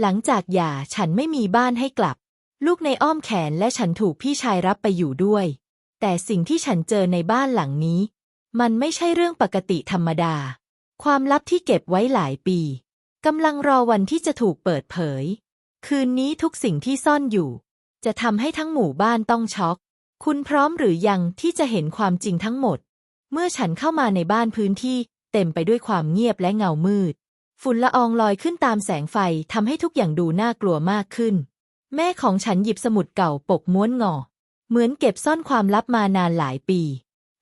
หลังจากหย่าฉันไม่มีบ้านให้กลับ ลูกในอ้อมแขนและฉันถูกพี่ชายรับไปอยู่ด้วย แต่สิ่งที่ฉันเจอในบ้านหลังนี้ มันไม่ใช่เรื่องปกติธรรมดา ความลับที่เก็บไว้หลายปีกำลังรอวันที่จะถูกเปิดเผย คืนนี้ทุกสิ่งที่ซ่อนอยู่ จะทำให้ทั้งหมู่บ้านต้องช็อก คุณพร้อมหรือยังที่จะเห็นความจริงทั้งหมด เมื่อฉันเข้ามาในบ้านพื้นที่เต็มไปด้วยความเงียบและเงามืด ฝุ่นละอองลอยขึ้นตามแสงไฟทำให้ทุกอย่างดูน่ากลัวมากขึ้น แม่ของฉันหยิบสมุดเก่าปกม้วนงอ เหมือนเก็บซ่อนความลับมานานหลายปี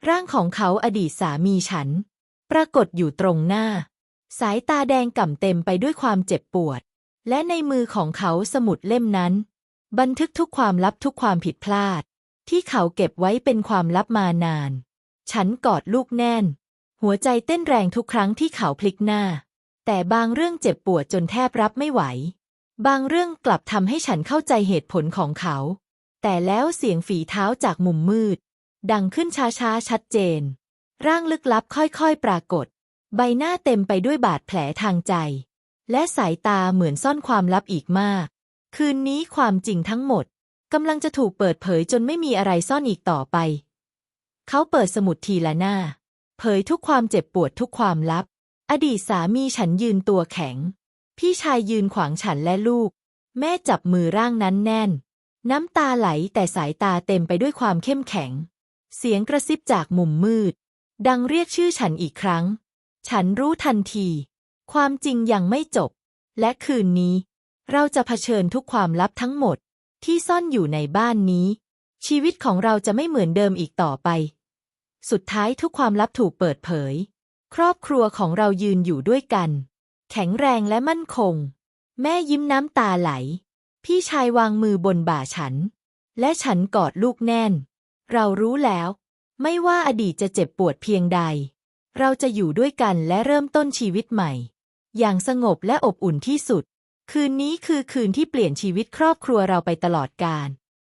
ร่างของเขาอดีตสามีฉัน ปรากฏอยู่ตรงหน้า สายตาแดงก่ำเต็มไปด้วยความเจ็บปวด และในมือของเขาสมุดเล่มนั้น บันทึกทุกความลับทุกความผิดพลาด ที่เขาเก็บไว้เป็นความลับมานาน ฉันกอดลูกแน่น หัวใจเต้นแรงทุกครั้งที่เขาพลิกหน้า แต่บางเรื่องเจ็บปวดจนแทบรับไม่ไหว บางเรื่องกลับทำให้ฉันเข้าใจเหตุผลของเขา แต่แล้วเสียงฝีเท้าจากมุมมืด ดังขึ้นช้าๆ ชัดเจน ร่างลึกลับค่อยๆ ปรากฏ ใบหน้าเต็มไปด้วยบาดแผลทางใจ และสายตาเหมือนซ่อนความลับอีกมาก คืนนี้ความจริงทั้งหมดกำลังจะถูกเปิดเผยจนไม่มีอะไรซ่อนอีกต่อไป เขาเปิดสมุดทีละหน้า เผยทุกความเจ็บปวดทุกความลับ อดีตสามีฉันยืนตัวแข็ง พี่ชายยืนขวางฉันและลูก แม่จับมือร่างนั้นแน่น น้ำตาไหลแต่สายตาเต็มไปด้วยความเข้มแข็ง เสียงกระซิบจากมุมมืด ดังเรียกชื่อฉันอีกครั้ง ฉันรู้ทันที ความจริงยังไม่จบ และคืนนี้ เราจะเผชิญทุกความลับทั้งหมด ที่ซ่อนอยู่ในบ้านนี้ ชีวิตของเราจะไม่เหมือนเดิมอีกต่อไป สุดท้ายทุกความลับถูกเปิดเผย ครอบครัวของเรายืนอยู่ด้วยกัน แข็งแรงและมั่นคง แม่ยิ้มน้ำตาไหล พี่ชายวางมือบนบ่าฉัน และฉันกอดลูกแน่น เรารู้แล้ว ไม่ว่าอดีตจะเจ็บปวดเพียงใด เราจะอยู่ด้วยกันและเริ่มต้นชีวิตใหม่ อย่างสงบและอบอุ่นที่สุด คืนนี้คือคืนที่เปลี่ยนชีวิตครอบครัวเราไปตลอดกาล